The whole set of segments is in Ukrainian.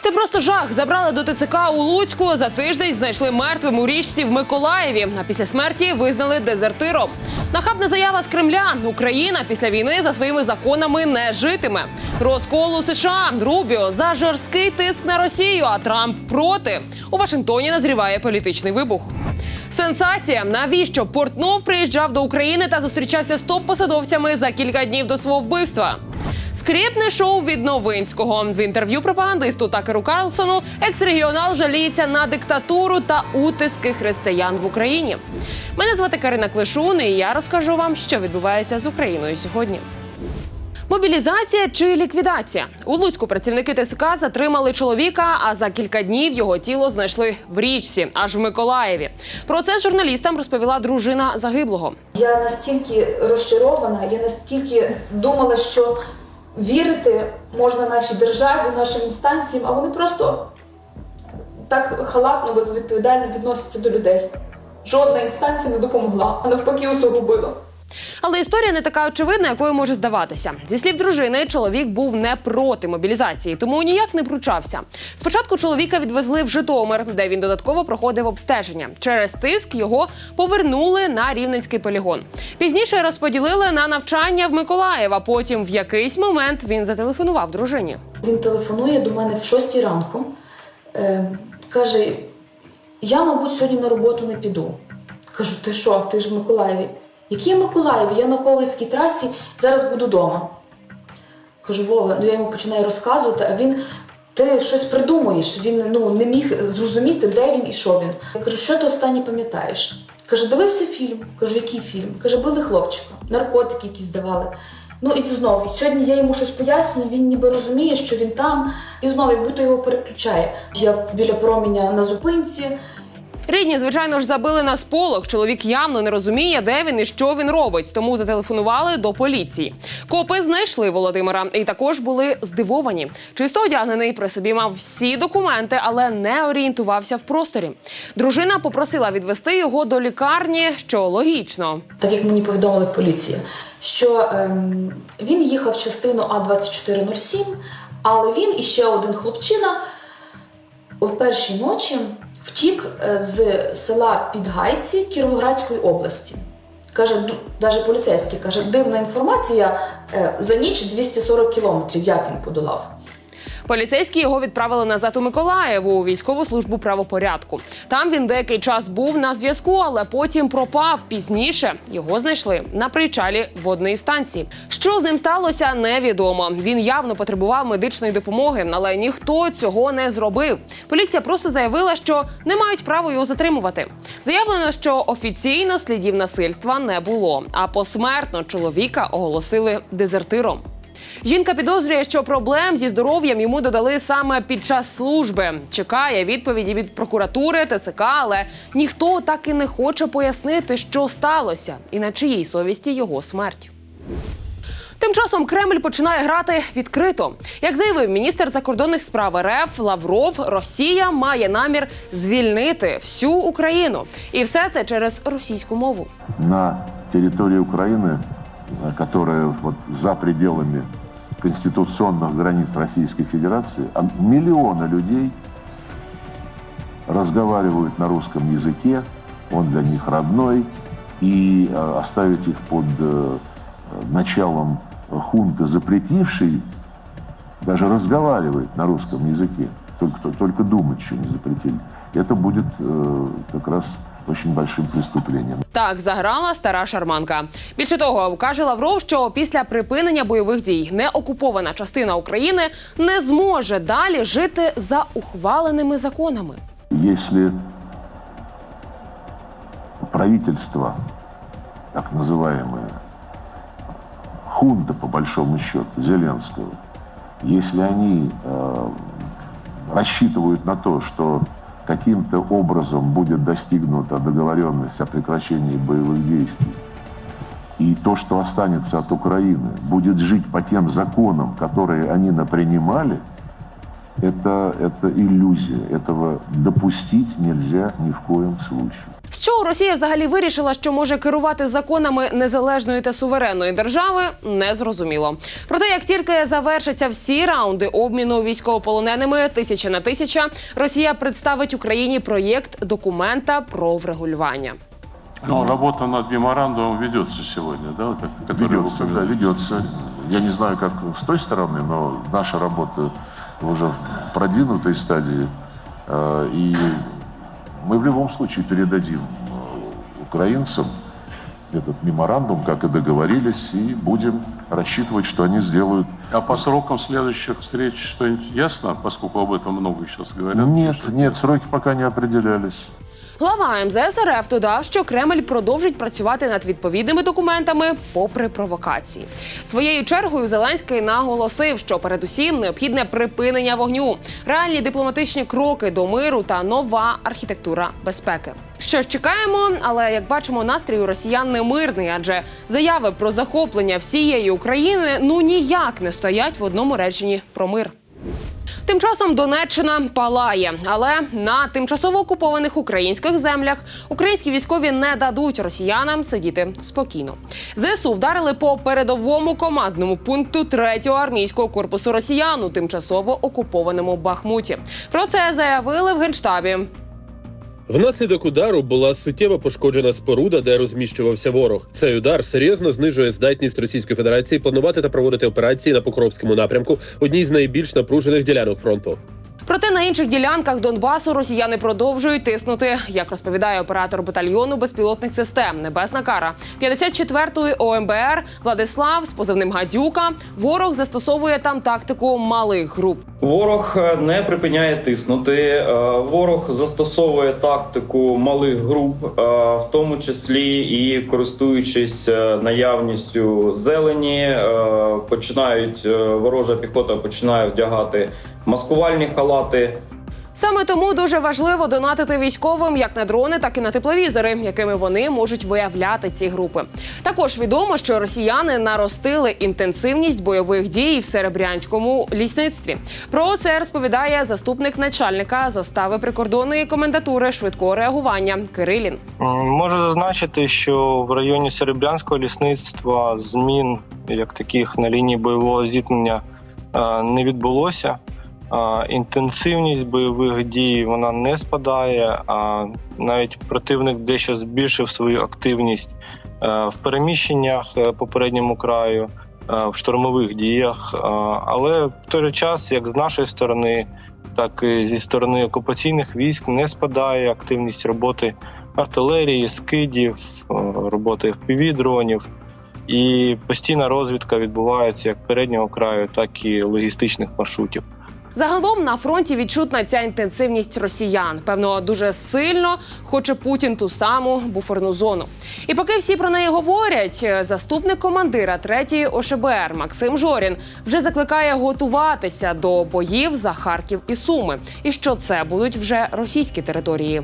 Це просто жах. Забрали до ТЦК у Луцьку. За тиждень знайшли мертвим у річці в Миколаєві. А після смерті визнали дезертиром. Нахабна заява з Кремля. Україна після війни за своїми законами не житиме. Розкол у США Рубіо за жорсткий тиск на Росію. А Трамп проти. У Вашингтоні назріває політичний вибух. Сенсація. Навіщо Портнов приїжджав до України та зустрічався з топ-посадовцями за кілька днів до свого вбивства? Скрипне шоу від Новинського в інтерв'ю пропагандисту Такеру Карлсону екс-регіонал жаліється на диктатуру та утиски християн в Україні. Мене звати Карина Клишун, і я розкажу вам, що відбувається з Україною сьогодні. Мобілізація чи ліквідація у Луцьку працівники ТСК затримали чоловіка, а за кілька днів його тіло знайшли в річці, аж в Миколаєві. Про це журналістам розповіла дружина загиблого. Я настільки розчарована, я настільки думала, що вірити можна нашій державі, нашим інстанціям, а вони просто так халатно, безвідповідально відносяться до людей. Жодна інстанція не допомогла, а навпаки усугубила. Але історія не така очевидна, якою може здаватися. Зі слів дружини, чоловік був не проти мобілізації, тому ніяк не пручався. Спочатку чоловіка відвезли в Житомир, де він додатково проходив обстеження. Через тиск його повернули на рівненський полігон. Пізніше розподілили на навчання в Миколаїв, а Потім в якийсь момент він зателефонував дружині. Він телефонує до мене в 6 ранку, е, каже: Я, мабуть, сьогодні на роботу не піду. Кажу, ти що, ти ж в Миколаєві? Який Миколаїв? Я на Ковальській трасі, зараз буду вдома. Кажу, Вова, ну я йому починаю розказувати, а він. Ти щось придумуєш. Він ну не міг зрозуміти, де він і що він. Я кажу, що ти останнє пам'ятаєш? Каже, дивився фільм. Кажу, який фільм? Каже, били хлопчика, наркотики якісь давали. Ну і знову сьогодні я йому щось пояснюю. Він ніби розуміє, що він там, і знову як будто його переключає. Я біля променя на зупинці. Рідні, звичайно ж, забили на сполох. Чоловік явно не розуміє, де він і що він робить, тому зателефонували до поліції. Копи знайшли Володимира і також були здивовані. Чисто одягнений при собі мав всі документи, але не орієнтувався в просторі. Дружина попросила відвести його до лікарні, що логічно. так як мені повідомила поліція, що ем, він їхав в частину А2407, але він і ще один хлопчина у першій ночі втік е, з села Підгайці Кіровоградської області. Каже, навіть поліцейський каже, дивна інформація е, за ніч 240 кілометрів, як він подолав. Поліцейські його відправили назад у Миколаїв у військову службу правопорядку. Там він деякий час був на зв'язку, але потім пропав. Пізніше його знайшли на причалі водної станції. Що з ним сталося, невідомо. Він явно потребував медичної допомоги, але ніхто цього не зробив. Поліція просто заявила, що не мають права його затримувати. Заявлено, що офіційно слідів насильства не було, а посмертно чоловіка оголосили дезертиром. Жінка підозрює, що проблем зі здоров'ям йому додали саме під час служби. Чекає відповіді від прокуратури, ТЦК, але ніхто так і не хоче пояснити, що сталося, і на чиїй совісті його смерть. Тим часом Кремль починає грати відкрито. Як заявив міністр закордонних справ РФ Лавров, Росія має намір звільнити всю Україну, і все це через російську мову. на территории Украины, э, которая вот за пределами конституционных границ Российской Федерации, а миллионы людей разговаривают на русском языке, он для них родной, и э, оставить их под э, началом хунты, запретившей даже разговаривать на русском языке, только, только думать еще не запретили, это будет э, как раз очень большим преступлением. Так заграла стара шарманка. Більше того, каже Лавров, що після припинення бойових дій неокупована частина України не зможе далі жити за ухваленими законами. Если правительство, так называемое, хунта, по большому счету, Зеленского, если они э, рассчитывают на то, что каким-то образом будет достигнута договоренность о прекращении боевых действий, и то, что останется от Украины, будет жить по тем законам, которые они напринимали, это, это иллюзия. Этого допустить нельзя ни в коем случае. З чого Росія взагалі вирішила, що може керувати законами незалежної та суверенної держави, не зрозуміло. Проте, як тільки завершаться всі раунди обміну військовополоненими тисяча на тисяча, Росія представить Україні проєкт документа про врегулювання. Ну, работа над меморандумом ведется сегодня, да, вот так, который вы Ведется, да, упомянули? ведется. Я не знаю, как с той стороны, но наша работа уже в продвинутой стадии. Э, И мы в любом случае передадим э, украинцам этот меморандум, как и договорились, и будем рассчитывать, что они сделают. А по срокам следующих встреч что-нибудь ясно, поскольку об этом много сейчас говорят? Нет, нет, сроки пока не определялись. Глава МЗС РФ додав, що Кремль продовжить працювати над відповідними документами попри провокації. Своєю чергою Зеленський наголосив, що передусім необхідне припинення вогню, реальні дипломатичні кроки до миру та нова архітектура безпеки. Що ж чекаємо, але як бачимо, настрій у росіян не мирний, адже заяви про захоплення всієї України ну ніяк не стоять в одному реченні про мир. Тим часом Донеччина палає, але на тимчасово окупованих українських землях українські військові не дадуть росіянам сидіти спокійно. ЗСУ вдарили по передовому командному пункту 3-го армійського корпусу росіян у тимчасово окупованому Бахмуті. Про це заявили в генштабі. Внаслідок удару була суттєво пошкоджена споруда, де розміщувався ворог. Цей удар серйозно знижує здатність Російської Федерації планувати та проводити операції на Покровському напрямку, одній з найбільш напружених ділянок фронту. Проте на інших ділянках Донбасу росіяни продовжують тиснути, як розповідає оператор батальйону безпілотних систем Небесна кара 54-ї ОМБР Владислав з позивним Гадюка. Ворог застосовує там тактику малих груп. Ворог е, не припиняє тиснути. е, Ворог застосовує тактику малих груп, е, в тому числі і користуючись наявністю зелені, починають ворожа піхота починає вдягати маскувальні халати. Саме тому дуже важливо донатити військовим як на дрони, так і на тепловізори, якими вони можуть виявляти ці групи. Також відомо, що росіяни наростили інтенсивність бойових дій в серебрянському лісництві. Про це розповідає заступник начальника застави прикордонної комендатури швидкого реагування Кирилін. Можу зазначити, що в районі Серебрянського лісництва змін як таких на лінії бойового зіткнення е, не відбулося. Інтенсивність бойових дій вона не спадає, а навіть противник дещо збільшив свою активність е, в переміщеннях е, по передньому краю, е, в штурмових діях. Але в той же час, як з нашої сторони, так і зі сторони окупаційних військ, не спадає активність роботи артилерії, скидів, роботи fpv дронів. І постійна розвідка відбувається як переднього краю, так і логістичних маршрутів. Загалом на фронті відчутна ця інтенсивність росіян. Певно, дуже сильно хоче Путін ту саму буферну зону. І поки всі про неї говорять, заступник командира 3-ї ОШБР Максим Жорін вже закликає готуватися до боїв за Харків і Суми. І що це будуть вже російські території.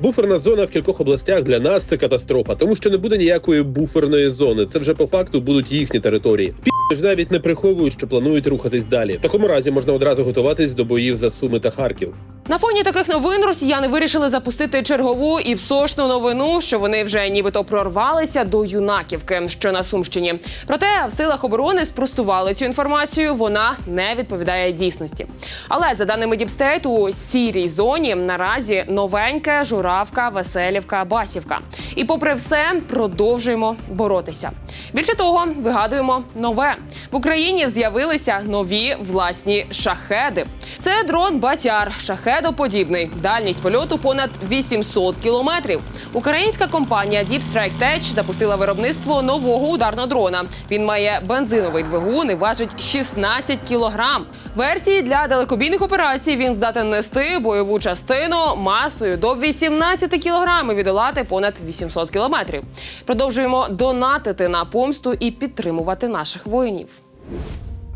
Буферна зона в кількох областях для нас це катастрофа, тому що не буде ніякої буферної зони. Це вже по факту будуть їхні території. Пі ж навіть не приховують, що планують рухатись далі. В такому разі можна одразу готуватись до боїв за Суми та Харків. На фоні таких новин росіяни вирішили запустити чергову і псошну новину, що вони вже нібито прорвалися до юнаківки, що на Сумщині. Проте в силах оборони спростували цю інформацію. Вона не відповідає дійсності. Але за даними Діпстейт, у сірій зоні наразі новеньке Журавка, Веселівка, Басівка. І попри все, продовжуємо боротися. Більше того, вигадуємо нове в Україні. З'явилися нові власні шахеди. Це дрон Батяр, шахедоподібний. Дальність польоту понад 800 кілометрів. Українська компанія Deep Strike Tech запустила виробництво нового ударного дрона. Він має бензиновий двигун і важить 16 кілограм. Версії для далекобійних операцій він здатен нести бойову частину масою до 18 кілограмів і долати понад 800 кілометрів. Продовжуємо донатити на помсту і підтримувати наших воїнів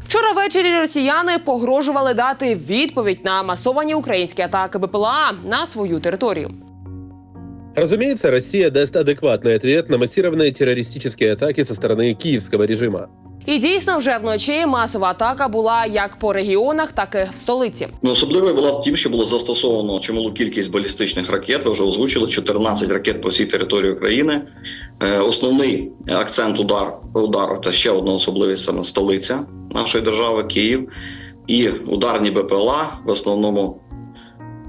Вчора ввечері росіяни погрожували дати відповідь на масовані українські атаки БПЛА на свою територію. Разумеется, Россия даст адекватный ответ на массированные террористические атаки со стороны киевского режима. І дійсно, вже вночі масова атака була як по регіонах, так і в столиці. Ну, особливою була в тім, що було застосовано чималу кількість балістичних ракет. Ви вже озвучили 14 ракет по всій території України. Е, основний акцент удар удару та ще одна особливість саме столиця нашої держави Київ. І ударні БПЛА в основному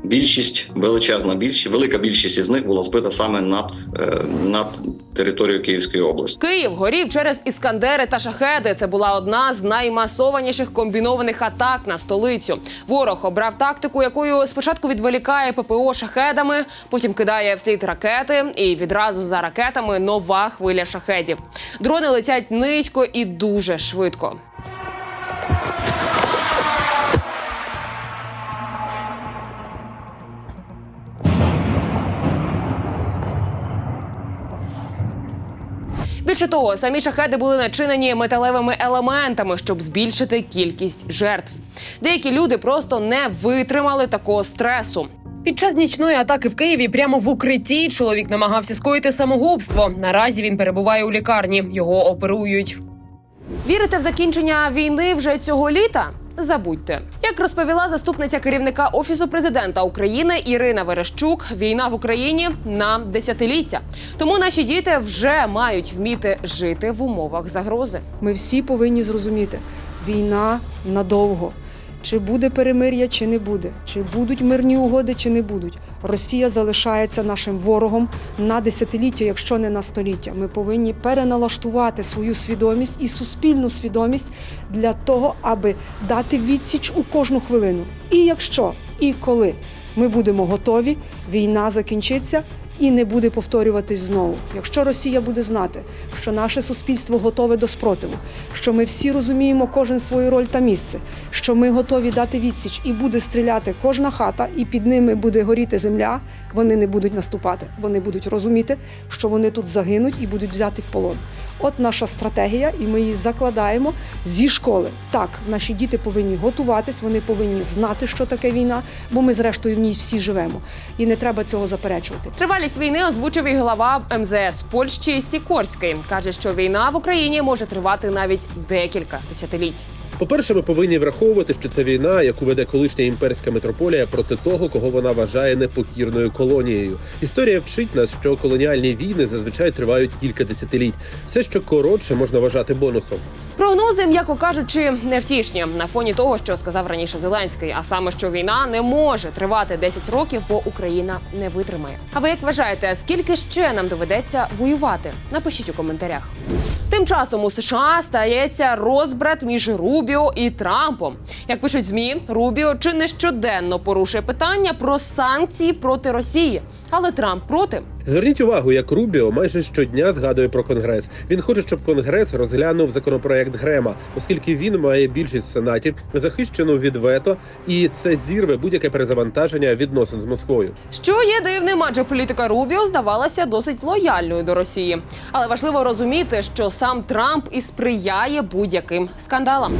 більшість, величезна більшість, велика більшість із них була збита саме над, е, над територією Київської області. Київ горів через іскандери та шахеди. Це була одна з наймасованіших комбінованих атак на столицю. Ворог обрав тактику, якою спочатку відволікає ППО шахедами, потім кидає вслід ракети, і відразу за ракетами нова хвиля шахедів. Дрони летять низько і дуже швидко. Більше того, самі шахеди були начинені металевими елементами, щоб збільшити кількість жертв. Деякі люди просто не витримали такого стресу. Під час нічної атаки в Києві прямо в укритті чоловік намагався скоїти самогубство. Наразі він перебуває у лікарні. Його оперують. Вірите в закінчення війни вже цього літа? Забудьте, як розповіла заступниця керівника офісу президента України Ірина Верещук, війна в Україні на десятиліття. Тому наші діти вже мають вміти жити в умовах загрози. Ми всі повинні зрозуміти, війна надовго. Чи буде перемир'я, чи не буде, чи будуть мирні угоди, чи не будуть. Росія залишається нашим ворогом на десятиліття, якщо не на століття. Ми повинні переналаштувати свою свідомість і суспільну свідомість для того, аби дати відсіч у кожну хвилину. І якщо і коли ми будемо готові, війна закінчиться і не буде повторюватись знову. Якщо Росія буде знати, що наше суспільство готове до спротиву, що ми всі розуміємо кожен свою роль та місце, що ми готові дати відсіч і буде стріляти кожна хата, і під ними буде горіти земля, вони не будуть наступати. Вони будуть розуміти, що вони тут загинуть і будуть взяти в полон. От наша стратегія, і ми її закладаємо зі школи. Так, наші діти повинні готуватись, вони повинні знати, що таке війна, бо ми, зрештою, в ній всі живемо. І не треба цього заперечувати. Тривалість війни озвучив і голова МЗС Польщі Сікорський. каже, що війна в Україні може тривати навіть декілька десятиліть. По-перше, ми повинні враховувати, що це війна, яку веде колишня імперська метрополія проти того, кого вона вважає непокірною колонією. Історія вчить нас, що колоніальні війни зазвичай тривають кілька десятиліть. Все, що коротше, можна вважати бонусом. Прогнози, м'яко кажучи, невтішні на фоні того, що сказав раніше Зеленський, а саме, що війна не може тривати 10 років, бо Україна не витримає. А ви як вважаєте, скільки ще нам доведеться воювати? Напишіть у коментарях. Тим часом у США стається розбрат між Рубіо і Трампом. Як пишуть змі, Рубіо чи не щоденно порушує питання про санкції проти Росії, але Трамп проти. Зверніть увагу, як Рубіо майже щодня згадує про конгрес. Він хоче, щоб конгрес розглянув законопроект Грема, оскільки він має більшість в сенаті, захищену від вето, і це зірве будь-яке перезавантаження відносин з Москвою. Що є дивним, адже політика Рубіо здавалася досить лояльною до Росії. Але важливо розуміти, що сам Трамп і сприяє будь-яким скандалам.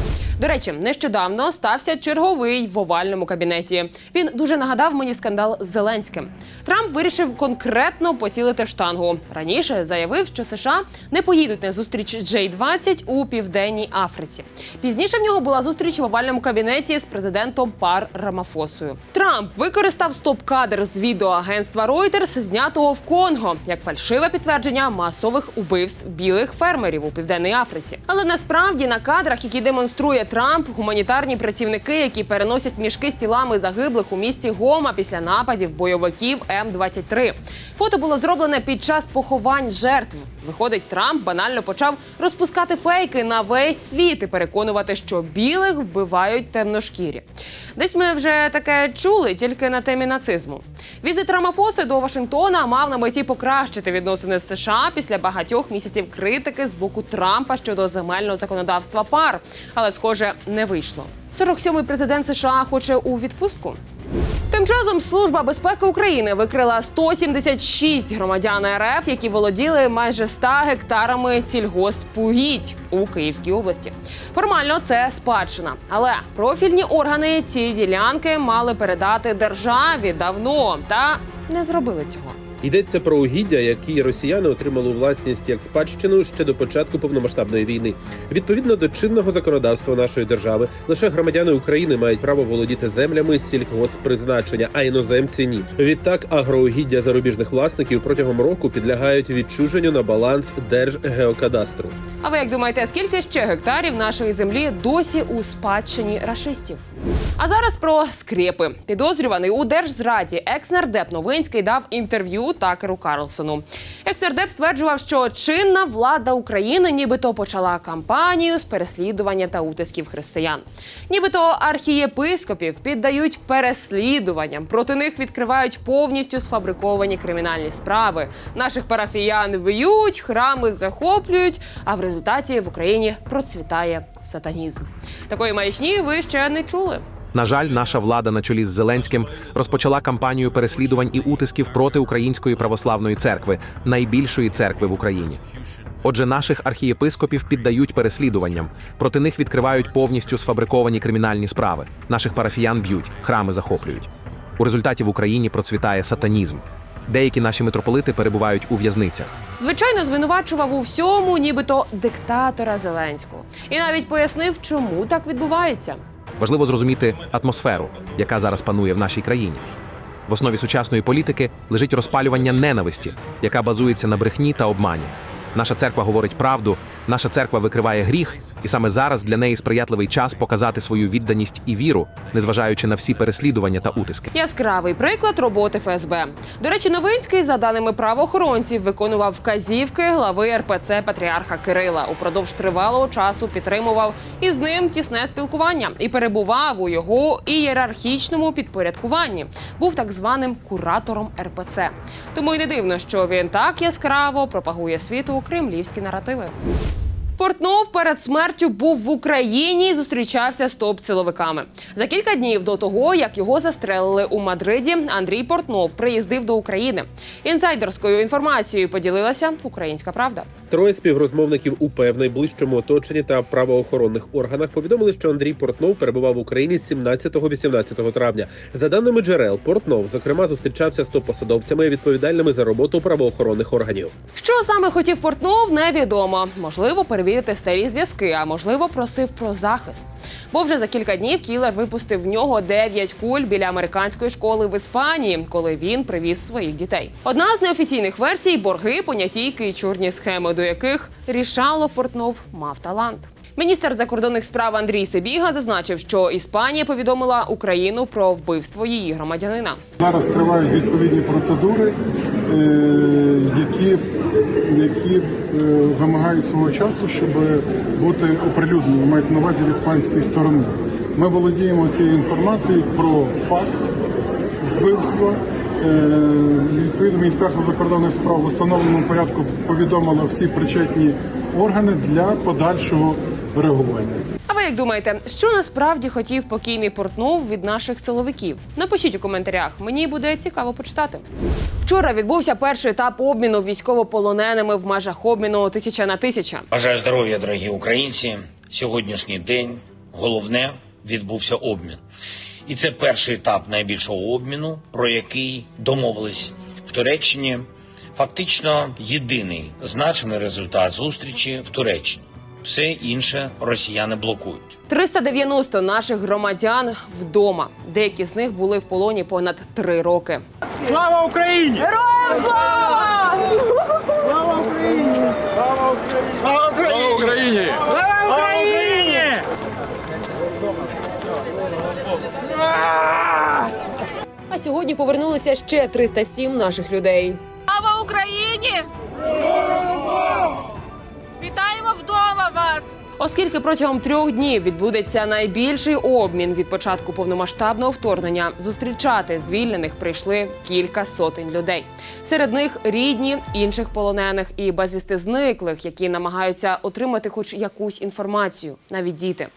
До речі, нещодавно стався черговий в овальному кабінеті. Він дуже нагадав мені скандал з Зеленським. Трамп вирішив конкретно поцілити в штангу. Раніше заявив, що США не поїдуть на зустріч J-20 у південній Африці. Пізніше в нього була зустріч в овальному кабінеті з президентом Пар Рамафосою. Трамп використав стоп-кадр з відео Reuters, знятого в Конго, як фальшиве підтвердження масових убивств білих фермерів у південній Африці. Але насправді на кадрах, які демонструє Трамп, гуманітарні працівники, які переносять мішки з тілами загиблих у місті Гома після нападів бойовиків М-23. Фото було зроблене під час поховань жертв. Виходить, Трамп банально почав розпускати фейки на весь світ і переконувати, що білих вбивають темношкірі. Десь ми вже таке чули, тільки на темі нацизму. Візит Рамафоси до Вашингтона мав на меті покращити відносини з США після багатьох місяців критики з боку Трампа щодо земельного законодавства пар, але схоже не вийшло. 47-й президент США хоче у відпустку. Тим часом служба безпеки України викрила 176 громадян РФ, які володіли майже 100 гектарами сільгоспугідь у Київській області. Формально це спадщина, але профільні органи ці ділянки мали передати державі давно та не зробили цього. Йдеться про угіддя, які росіяни отримали у власність як спадщину ще до початку повномасштабної війни. Відповідно до чинного законодавства нашої держави, лише громадяни України мають право володіти землями сільгосппризначення, а іноземці ні. Відтак агроугіддя зарубіжних власників протягом року підлягають відчуженню на баланс Держгеокадастру. А ви як думаєте, скільки ще гектарів нашої землі досі у спадщині рашистів? А зараз про скрепи. Підозрюваний у держзраді екс-нардеп Новинський дав інтерв'ю Такеру Карлсону. Екс-нардеп стверджував, що чинна влада України нібито почала кампанію з переслідування та утисків християн. Нібито архієпископів піддають переслідуванням. Проти них відкривають повністю сфабриковані кримінальні справи. Наших парафіян б'ють, храми захоплюють. А в результаті в Україні процвітає сатанізм. Такої маячні ви ще не чули. На жаль, наша влада на чолі з Зеленським розпочала кампанію переслідувань і утисків проти Української православної церкви, найбільшої церкви в Україні. Отже, наших архієпископів піддають переслідуванням. Проти них відкривають повністю сфабриковані кримінальні справи. Наших парафіян б'ють, храми захоплюють. У результаті в Україні процвітає сатанізм. Деякі наші митрополити перебувають у в'язницях. Звичайно, звинувачував у всьому, нібито диктатора Зеленського, і навіть пояснив, чому так відбувається. Важливо зрозуміти атмосферу, яка зараз панує в нашій країні. В основі сучасної політики лежить розпалювання ненависті, яка базується на брехні та обмані. Наша церква говорить правду, наша церква викриває гріх, і саме зараз для неї сприятливий час показати свою відданість і віру, незважаючи на всі переслідування та утиски. Яскравий приклад роботи ФСБ. До речі, Новинський, за даними правоохоронців, виконував вказівки глави РПЦ Патріарха Кирила. Упродовж тривалого часу підтримував із ним тісне спілкування і перебував у його ієрархічному підпорядкуванні. Був так званим куратором РПЦ. Тому й не дивно, що він так яскраво пропагує світу кремлівські наративи. Портнов перед смертю був в Україні і зустрічався з топ-ціловиками. За кілька днів до того, як його застрелили у Мадриді, Андрій Портнов приїздив до України. Інсайдерською інформацією поділилася Українська Правда. Троє співрозмовників УП в найближчому оточенні та правоохоронних органах повідомили, що Андрій Портнов перебував в Україні 17-18 травня. За даними джерел, Портнов зокрема зустрічався з топ-посадовцями, відповідальними за роботу правоохоронних органів. Що саме хотів Портнов, невідомо. Можливо, перевірити старі зв'язки, а можливо, просив про захист. Бо вже за кілька днів кілер випустив в нього 9 куль біля американської школи в Іспанії, коли він привіз своїх дітей. Одна з неофіційних версій борги, понятійки і чорні схеми, до яких рішало Портнов мав талант. Міністр закордонних справ Андрій Сибіга зазначив, що Іспанія повідомила Україну про вбивство її громадянина. Зараз тривають відповідні процедури, е, які, які е, вимагають свого часу, щоб бути оприлюднені, мається на увазі в іспанській сторони. Ми володіємо тією інформацією про факт вбивства. Відповідно, Міністерство закордонних справ в установленому порядку повідомило всі причетні органи для подальшого реагування. А ви як думаєте, що насправді хотів покійний Портнов від наших силовиків? Напишіть у коментарях. Мені буде цікаво почитати. Вчора відбувся перший етап обміну військовополоненими в межах обміну тисяча на тисяча. Бажаю здоров'я, дорогі українці. Сьогоднішній день головне відбувся обмін. І це перший етап найбільшого обміну, про який домовились в Туреччині. Фактично єдиний значений результат зустрічі в Туреччині. Все інше росіяни блокують. 390 наших громадян вдома. Деякі з них були в полоні понад три роки. Слава Україні! Героям слава! Слава Україні! Слава Україні! Слава Україні! Слава Україні! А сьогодні повернулися ще 307 наших людей. Слава Україні! Вітаємо вдома вас! Оскільки протягом трьох днів відбудеться найбільший обмін від початку повномасштабного вторгнення, зустрічати звільнених прийшли кілька сотень людей. Серед них рідні інших полонених і безвісти зниклих, які намагаються отримати хоч якусь інформацію, навіть діти.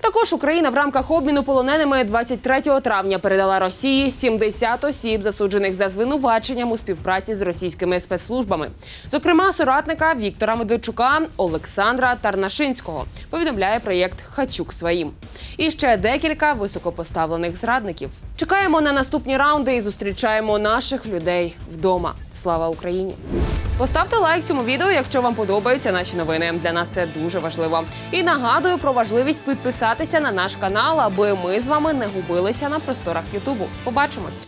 Також Україна в рамках обміну полоненими 23 травня передала Росії 70 осіб, засуджених за звинуваченням у співпраці з російськими спецслужбами, зокрема соратника Віктора Медведчука Олександра Тарнашинського. Повідомляє проєкт Хачук своїм. І ще декілька високопоставлених зрадників. Чекаємо на наступні раунди і зустрічаємо наших людей вдома. Слава Україні! Поставте лайк цьому відео, якщо вам подобаються наші новини. Для нас це дуже важливо. І нагадую про важливість підписатися на наш канал, аби ми з вами не губилися на просторах Ютубу. Побачимось.